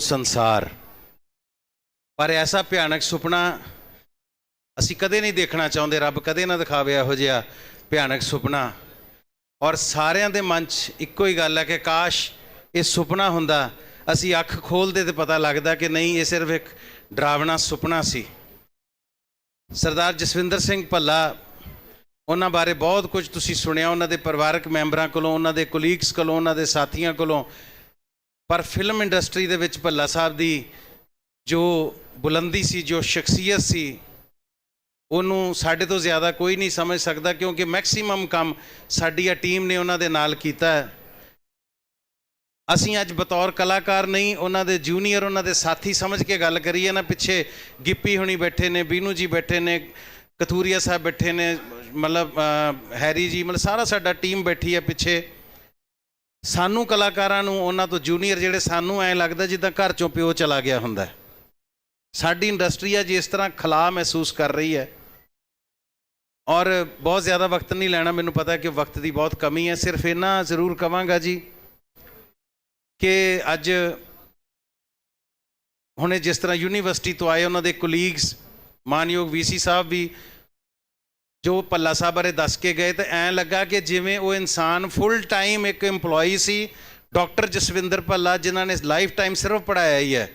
ਸੰਸਾਰ। ਪਰ ਐਸਾ ਭਿਆਨਕ ਸੁਪਨਾ ਅਸੀਂ ਕਦੇ ਨਹੀਂ ਦੇਖਣਾ ਚਾਹੁੰਦੇ, ਰੱਬ ਕਦੇ ਨਾ ਦਿਖਾਵੇ ਇਹੋ ਜਿਹਾ ਭਿਆਨਕ ਸੁਪਨਾ। ਔਰ ਸਾਰਿਆਂ ਦੇ ਮਨ 'ਚ ਇੱਕੋ ਹੀ ਗੱਲ ਹੈ ਕਿ ਕਾਸ਼ ਇਹ ਸੁਪਨਾ ਹੁੰਦਾ, ਅਸੀਂ ਅੱਖ ਖੋਲਦੇ ਤੇ ਪਤਾ ਲੱਗਦਾ ਕਿ ਨਹੀਂ, ਇਹ ਸਿਰਫ ਇੱਕ ਡਰਾਵਣਾ ਸੁਪਨਾ ਸੀ। ਸਰਦਾਰ ਜਸਵਿੰਦਰ ਸਿੰਘ ਭੱਲਾ, ਉਹਨਾਂ ਬਾਰੇ ਬਹੁਤ ਕੁਝ ਤੁਸੀਂ ਸੁਣਿਆ, ਉਹਨਾਂ ਦੇ ਪਰਿਵਾਰਕ ਮੈਂਬਰਾਂ ਕੋਲੋਂ, ਉਹਨਾਂ ਦੇ ਕੋਲੀਗਸ ਕੋਲੋਂ, ਉਹਨਾਂ ਦੇ ਸਾਥੀਆਂ ਕੋਲੋਂ। ਪਰ ਫਿਲਮ ਇੰਡਸਟਰੀ ਦੇ ਵਿੱਚ ਭੱਲਾ ਸਾਹਿਬ ਦੀ ਜੋ ਬੁਲੰਦੀ ਸੀ, ਜੋ ਸ਼ਖਸੀਅਤ ਸੀ, ਉਹਨੂੰ ਸਾਡੇ ਤੋਂ ਜ਼ਿਆਦਾ ਕੋਈ ਨਹੀਂ ਸਮਝ ਸਕਦਾ ਕਿਉਂਕਿ ਮੈਕਸਿਮਮ ਕੰਮ ਸਾਡੀ ਆ ਟੀਮ ਨੇ ਉਹਨਾਂ ਦੇ ਨਾਲ ਕੀਤਾ ਹੈ। ਅਸੀਂ ਅੱਜ ਬਤੌਰ ਕਲਾਕਾਰ ਨਹੀਂ, ਉਹਨਾਂ ਦੇ ਜੂਨੀਅਰ ਉਹਨਾਂ ਦੇ ਸਾਥੀ ਸਮਝ ਕੇ ਗੱਲ ਕਰੀਏ ਨਾ, ਪਿੱਛੇ ਗਿੱਪੀ ਹੁਣੀ ਬੈਠੇ ਨੇ, ਬੀਨੂ ਜੀ ਬੈਠੇ ਨੇ, ਕਥੂਰੀਆ ਸਾਹਿਬ ਬੈਠੇ ਨੇ, ਮਤਲਬ ਹੈਰੀ ਜੀ, ਮਤਲਬ ਸਾਰਾ ਸਾਡਾ ਟੀਮ ਬੈਠੀ ਹੈ ਪਿੱਛੇ। ਸਾਨੂੰ ਕਲਾਕਾਰਾਂ ਨੂੰ, ਉਹਨਾਂ ਤੋਂ ਜੂਨੀਅਰ ਜਿਹੜੇ ਸਾਨੂੰ ਐਂ ਲੱਗਦਾ ਜਿੱਦਾਂ ਘਰ ਚੋਂ ਪਿਓ ਚਲਾ ਗਿਆ ਹੁੰਦਾ ਸਾਡੀ ਇੰਡਸਟਰੀ ਆ ਜਿਸ ਤਰ੍ਹਾਂ ਖਲਾ ਮਹਿਸੂਸ ਕਰ ਰਹੀ ਹੈ। ਔਰ ਬਹੁਤ ਜ਼ਿਆਦਾ ਵਕਤ ਨਹੀਂ ਲੈਣਾ, ਮੈਨੂੰ ਪਤਾ ਕਿ ਵਕਤ ਦੀ ਬਹੁਤ ਕਮੀ ਹੈ। ਸਿਰਫ ਇਹਨਾਂ ਜ਼ਰੂਰ ਕਵਾਂਗਾ ਜੀ ਕਿ ਅੱਜ ਹੁਣੇ ਜਿਸ ਤਰ੍ਹਾਂ ਯੂਨੀਵਰਸਿਟੀ ਤੋਂ ਆਏ ਉਹਨਾਂ ਦੇ ਕੋਲੀਗਸ ਮਾਨਯੋਗ ਵੀਸੀ ਸਾਹਿਬ ਵੀ ਜੋ ਪੱਲਾ ਸਾਹਿਬ ਬਾਰੇ ਦੱਸ ਕੇ ਗਏ ਤਾਂ ਐਂ ਲੱਗਾ ਕਿ ਜਿਵੇਂ ਉਹ ਇਨਸਾਨ ਫੁੱਲ ਟਾਈਮ ਇੱਕ EMPLOYE ਸੀ ਡਾਕਟਰ ਜਸਵਿੰਦਰ ਭੱਲਾ, ਜਿਨ੍ਹਾਂ ਨੇ ਲਾਈਫ ਟਾਈਮ ਸਿਰਫ ਪੜਾਇਆ ਹੀ ਹੈ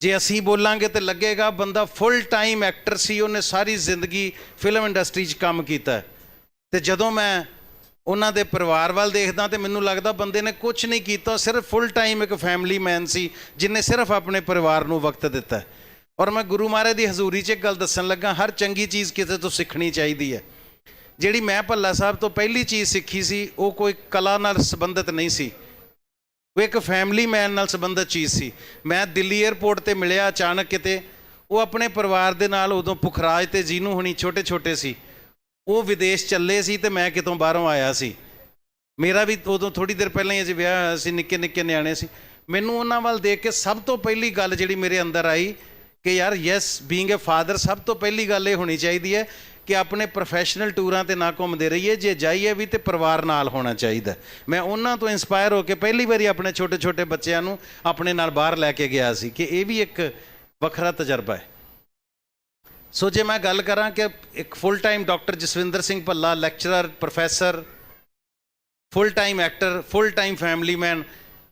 ਜੇ ਅਸੀਂ ਬੋਲਾਂਗੇ ਤੇ ਲੱਗੇਗਾ ਬੰਦਾ ਫੁੱਲ ਟਾਈਮ ਐਕਟਰ ਸੀ, ਉਹਨੇ ਸਾਰੀ ਜ਼ਿੰਦਗੀ ਫਿਲਮ ਇੰਡਸਟਰੀ 'ਚ ਕੰਮ ਕੀਤਾ ਹੈ। ਤੇ ਜਦੋਂ ਮੈਂ ਉਹਨਾਂ ਦੇ ਪਰਿਵਾਰ ਵੱਲ ਦੇਖਦਾ ਤੇ ਮੈਨੂੰ ਲੱਗਦਾ ਬੰਦੇ ਨੇ ਕੁਝ ਨਹੀਂ ਕੀਤਾ ਸਿਰਫ ਫੁੱਲ ਟਾਈਮ ਇੱਕ ਫੈਮਿਲੀ ਮੈਨ ਸੀ, ਜਿਨੇ ਸਿਰਫ ਆਪਣੇ ਪਰਿਵਾਰ ਨੂੰ ਵਕਤ ਦਿੱਤਾ ਔਰ ਮੈਂ ਗੁਰੂ ਮਹਾਰਾਜ ਦੀ ਹਜ਼ੂਰੀ 'ਚ ਇੱਕ ਗੱਲ ਦੱਸਣ ਲੱਗਾ, ਹਰ ਚੰਗੀ ਚੀਜ਼ ਕਿਸੇ ਤੋਂ ਸਿੱਖਣੀ ਚਾਹੀਦੀ ਹੈ। ਜਿਹੜੀ ਮੈਂ ਭੱਲਾ ਸਾਹਿਬ ਤੋਂ ਪਹਿਲੀ ਚੀਜ਼ ਸਿੱਖੀ ਸੀ, ਉਹ ਕੋਈ ਕਲਾ ਨਾਲ ਸੰਬੰਧਿਤ ਨਹੀਂ ਸੀ। ਉਹ ਇੱਕ ਫੈਮਿਲੀ ਮੈਨ ਨਾਲ ਸੰਬੰਧਿਤ ਚੀਜ਼ ਸੀ। ਮੈਂ ਦਿੱਲੀ 에ਅਰਪੋਰਟ ਤੇ ਮਿਲਿਆ ਅਚਾਨਕ ਕਿਤੇ, ਉਹ ਆਪਣੇ ਪਰਿਵਾਰ ਦੇ ਨਾਲ ਉਦੋਂ ਪੁਖਰਾਜ ਤੇ ਜੀਨੂ ਹੁਣੀ ਛੋਟੇ ਛੋਟੇ ਸੀ। ਉਹ ਵਿਦੇਸ਼ ਚੱਲੇ ਸੀ ਤੇ ਮੈਂ ਕਿਤੋਂ ਬਾਹਰੋਂ ਆਇਆ ਸੀ। ਮੇਰਾ ਵੀ ਉਦੋਂ ਥੋੜੀ ਦੇਰ ਪਹਿਲਾਂ ਹੀ ਅਜੇ ਵਿਆਹ ਹੋਇਆ ਸੀ ਨਿੱਕੇ ਨਿੱਕੇ ਨਿਆਣੇ ਸੀ। ਮੈਨੂੰ ਉਹਨਾਂ ਵੱਲ ਦੇਖ ਕੇ ਸਭ ਤੋਂ ਪਹਿਲੀ ਗੱਲ ਜਿਹੜੀ ਮੇਰੇ ਅੰਦਰ ਆਈ ਕਿ ਯਾਰ ਯੈਸ ਬੀਇੰਗ ਅ ਫਾਦਰ ਸਭ ਤੋਂ ਪਹਿਲੀ ਗੱਲ ਇਹ ਹੋਣੀ ਚਾਹੀਦੀ ਹੈ ਕਿ ਆਪਣੇ ਪ੍ਰੋਫੈਸ਼ਨਲ ਟੂਰਾਂ ਤੇ ਨਾ ਘੁੰਮਦੇ ਰਹੀਏ, ਜੇ ਜਾਈਏ ਵੀ ਤੇ ਪਰਿਵਾਰ ਨਾਲ ਹੋਣਾ ਚਾਹੀਦਾ ਮੈਂ ਉਹਨਾਂ ਤੋਂ ਇਨਸਪਾਇਰ ਹੋ ਕੇ ਪਹਿਲੀ ਵਾਰੀ ਆਪਣੇ ਛੋਟੇ ਛੋਟੇ ਬੱਚਿਆਂ ਨੂੰ ਆਪਣੇ ਨਾਲ ਬਾਹਰ ਲੈ ਕੇ ਗਿਆ ਸੀ ਕਿ ਇਹ ਵੀ ਇੱਕ ਵੱਖਰਾ ਤਜਰਬਾ ਹੈ। ਸੋ ਜੇ ਮੈਂ ਗੱਲ ਕਰਾਂ ਕਿ ਇੱਕ full time doctor Jaswinder Singh Bhalla lecturer professor full time actor full time family man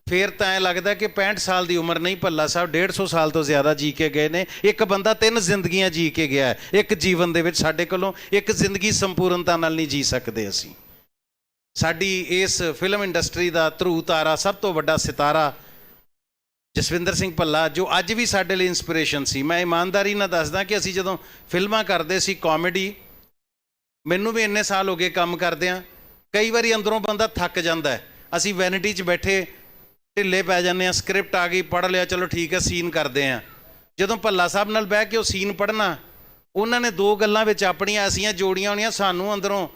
ਫੇਰ ਤਾਂ ਐ ਲੱਗਦਾ ਕਿ 65 ਸਾਲ ਦੀ ਉਮਰ ਨਹੀਂ ਭੱਲਾ ਸਾਹਿਬ 150 ਸਾਲ ਤੋਂ ਜ਼ਿਆਦਾ ਜੀ ਕੇ ਗਏ ਨੇ। ਇੱਕ ਬੰਦਾ ਤਿੰਨ ਜ਼ਿੰਦਗੀਆਂ ਜੀ ਕੇ ਗਿਆ ਹੈ। ਇੱਕ ਜੀਵਨ ਦੇ ਵਿੱਚ ਸਾਡੇ ਕੋਲੋਂ ਇੱਕ ਜ਼ਿੰਦਗੀ ਸੰਪੂਰਨਤਾ ਨਾਲ ਨਹੀਂ ਜੀ ਸਕਦੇ ਅਸੀਂ। ਸਾਡੀ ਇਸ ਫਿਲਮ ਇੰਡਸਟਰੀ ਦਾ ਧਰੂ ਤਾਰਾ, ਸਭ ਤੋਂ ਵੱਡਾ ਸਿਤਾਰਾ ਜਸਵਿੰਦਰ ਸਿੰਘ ਭੱਲਾ, ਜੋ ਅੱਜ ਵੀ ਸਾਡੇ ਲਈ ਇਨਸਪੀਰੇਸ਼ਨ ਸੀ। ਮੈਂ ਇਮਾਨਦਾਰੀ ਨਾਲ ਦੱਸਦਾ ਕਿ ਅਸੀਂ ਜਦੋਂ ਫਿਲਮਾਂ ਕਰਦੇ ਸੀ ਕਾਮੇਡੀ ਮੈਨੂੰ ਵੀ ਇੰਨੇ ਸਾਲ ਹੋ ਗਏ ਕੰਮ ਕਰਦਿਆਂ। ਕਈ ਵਾਰੀ ਅੰਦਰੋਂ ਬੰਦਾ ਥੱਕ ਜਾਂਦਾ ਅਸੀਂ ਵੈਨਿਟੀ 'ਚ ਬੈਠੇ ਢਿੱਲੇ ਪੈ ਜਾਂਦੇ ਆ ਸਕ੍ਰਿਪਟ ਆ ਗਈ ਪੜ ਲਿਆ, ਚਲੋ ਠੀਕ ਹੈ ਸੀਨ ਕਰਦੇ ਆ। ਜਦੋਂ ਭੱਲਾ ਸਾਹਿਬ ਨਾਲ ਬਹਿ ਕੇ ਉਹ ਸੀਨ ਪੜਨਾ ਉਹਨਾਂ ਨੇ ਦੋ ਗੱਲਾਂ ਵਿੱਚ ਆਪਣੀਆਂ ਐਸੀਆਂ ਜੋੜੀਆਂ ਹੋਣੀਆਂ, ਸਾਨੂੰ ਅੰਦਰੋਂ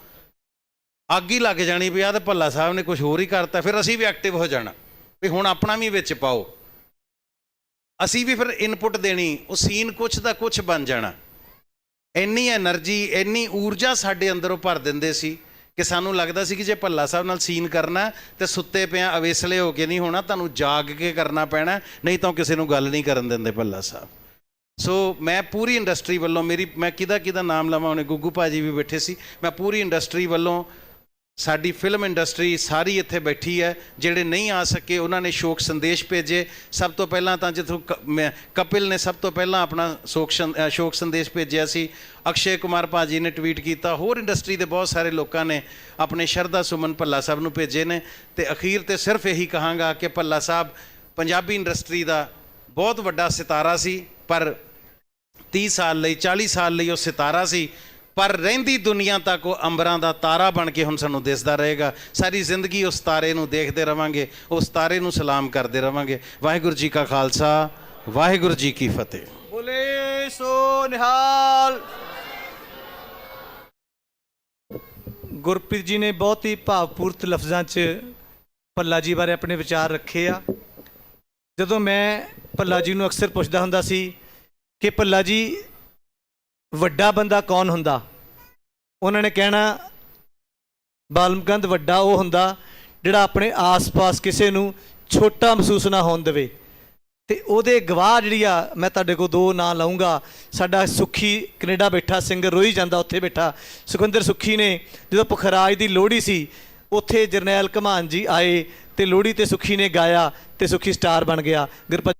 ਅੱਗ ਹੀ ਲੱਗ ਜਾਣੀ ਵੀ ਆ ਤੇ ਭੱਲਾ ਸਾਹਿਬ ਨੇ ਕੁਝ ਹੋਰ ਹੀ ਕਰਤਾ, ਫਿਰ ਅਸੀਂ ਵੀ ਐਕਟਿਵ ਹੋ ਜਾਣਾ, ਵੀ ਹੁਣ ਆਪਣਾ ਵੀ ਵਿੱਚ ਪਾਓ। ਅਸੀਂ ਵੀ ਫਿਰ ਇਨਪੁਟ ਦੇਣੀ, ਉਹ ਸੀਨ ਕੁਛ ਦਾ ਕੁਛ ਬਣ ਜਾਣਾ। ਇੰਨੀ એનર્ਜੀ ਇੰਨੀ ਊਰਜਾ ਸਾਡੇ ਅੰਦਰੋਂ ਭਰ ਦਿੰਦੇ ਸੀ। ਕਿ ਸਾਨੂੰ ਲੱਗਦਾ ਸੀ ਕਿ ਜੇ ਭੱਲਾ ਸਾਹਿਬ ਨਾਲ ਸੀਨ ਕਰਨਾ ਤੇ ਸੁੱਤੇ ਪਿਆ ਅਵੇਸਲੇ ਹੋ ਕੇ ਨਹੀਂ ਹੋਣਾ, ਤੁਹਾਨੂੰ ਜਾਗ ਕੇ ਕਰਨਾ ਪੈਣਾ ਨਹੀਂ ਤਾਂ ਕਿਸੇ ਨੂੰ ਗੱਲ ਨਹੀਂ ਕਰਨ ਦਿੰਦੇ ਭੱਲਾ ਸਾਹਿਬ। ਸੋ ਮੈਂ ਪੂਰੀ ਇੰਡਸਟਰੀ ਵੱਲੋਂ ਮੇਰੀ, ਮੈਂ ਕਿਹਦਾ ਕਿਹਦਾ ਨਾਮ ਲਵਾਂ, ਉਹਨੇ ਗੁੱਗੂ ਭਾਜੀ ਵੀ ਬੈਠੇ ਸੀ, ਮੈਂ ਪੂਰੀ ਇੰਡਸਟਰੀ ਵੱਲੋਂ ਸਾਡੀ ਫਿਲਮ ਇੰਡਸਟਰੀ ਸਾਰੀ ਇੱਥੇ ਬੈਠੀ ਹੈ, ਜਿਹੜੇ ਨਹੀਂ ਆ ਸਕੇ ਉਹਨਾਂ ਨੇ ਸ਼ੋਕ ਸੰਦੇਸ਼ ਭੇਜੇ। ਸਭ ਤੋਂ ਪਹਿਲਾਂ ਤਾਂ ਜਿੱਥੋਂ ਕ- ਮੈਂ- ਕਪਿਲ ਨੇ ਸਭ ਤੋਂ ਪਹਿਲਾਂ ਆਪਣਾ ਸ਼ੋਕ ਸੰ- ਸ਼ੋਕ ਸੰਦੇਸ਼ ਭੇਜਿਆ ਸੀ। ਅਕਸ਼ੇ ਕੁਮਾਰ ਭਾਜੀ ਨੇ ਟਵੀਟ ਕੀਤਾ। ਹੋਰ ਇੰਡਸਟਰੀ ਦੇ ਬਹੁਤ ਸਾਰੇ ਲੋਕਾਂ ਨੇ ਆਪਣੇ ਸ਼ਰਧਾ ਸੁਮਨ ਭੱਲਾ ਸਾਹਿਬ ਨੂੰ ਭੇਜੇ ਨੇ। ਤੇ ਅਖੀਰ ਤੇ ਸਿਰਫ ਇਹੀ ਕਹਾਂਗਾ ਕਿ ਭੱਲਾ ਸਾਹਿਬ ਪੰਜਾਬੀ ਇੰਡਸਟਰੀ ਦਾ ਬਹੁਤ ਵੱਡਾ ਸਿਤਾਰਾ ਸੀ, ਪਰ 30 ਸਾਲ ਲਈ 40 ਸਾਲ ਲਈ ਉਹ ਸਿਤਾਰਾ ਸੀ। ਪਰ ਰਹਿੰਦੀ ਦੁਨੀਆ ਤੱਕ ਉਹ ਅੰਬਰਾਂ ਦਾ ਤਾਰਾ ਬਣ ਕੇ ਹੁਣ ਸਾਨੂੰ ਦਿਸਦਾ ਰਹੇਗਾ। ਸਾਰੀ ਜ਼ਿੰਦਗੀ ਉਸ ਤਾਰੇ ਨੂੰ ਦੇਖਦੇ ਰਵਾਂਗੇ, ਉਸ ਤਾਰੇ ਨੂੰ ਸਲਾਮ ਕਰਦੇ ਰਵਾਂਗੇ। ਵਾਹਿਗੁਰੂ ਜੀ ਕਾ ਖਾਲਸਾ, ਵਾਹਿਗੁਰੂ ਜੀ ਕੀ ਫਤਿਹ। ਬੋਲੇ ਸੋ ਨਿਹਾਲ। ਗੁਰਪ੍ਰੀਤ ਜੀ ਨੇ ਬਹੁਤ ਹੀ ਭਾਵਪੂਰਤ ਲਫ਼ਜ਼ਾਂ 'ਚ ਭੱਲਾ ਜੀ ਬਾਰੇ ਆਪਣੇ ਵਿਚਾਰ ਰੱਖੇ ਆ। ਜਦੋਂ ਮੈਂ ਭੱਲਾ ਜੀ ਨੂੰ ਅਕਸਰ ਪੁੱਛਦਾ ਹੁੰਦਾ ਸੀ ਕਿ ਭੱਲਾ ਜੀ ਵੱਡਾ ਬੰਦਾ ਕੌਣ ਹੁੰਦਾ? ਉਹਨਾਂ ਨੇ ਕਹਿਣਾ, ਬਾਲਮਕੰਦ ਵੱਡਾ ਉਹ ਹੁੰਦਾ ਜਿਹੜਾ ਆਪਣੇ ਆਸ-ਪਾਸ ਕਿਸੇ ਨੂੰ ਛੋਟਾ ਮਹਿਸੂਸ ਨਾ ਹੋਣ ਦੇਵੇ। ਤੇ ਉਹਦੇ ਗਵਾਹ ਜਿਹੜੀ ਆ, ਮੈਂ ਤੁਹਾਡੇ ਕੋਲ ਦੋ ਨਾਂ ਲਾਉਂਗਾ ਸਾਡਾ ਸੁਖੀ ਕੈਨੇਡਾ ਬੈਠਾ, ਸਿੰਗਰ ਰੋਈ ਜਾਂਦਾ, ਉੱਥੇ ਬੈਠਾ। ਸੁਖਵਿੰਦਰ ਸੁਖੀ ਨੇ ਜਦੋਂ ਪੁਖਰਾਜ ਦੀ ਲੋਹੜੀ ਸੀ, ਉੱਥੇ ਜਰਨੈਲ ਘਮਾਨ ਜੀ ਆਏ ਤੇ ਲੋਹੜੀ ਤੇ ਸੁਖੀ ਨੇ ਗਾਇਆ ਤੇ ਸੁਖੀ ਸਟਾਰ ਬਣ ਗਿਆ। ਗੁਰਪਤ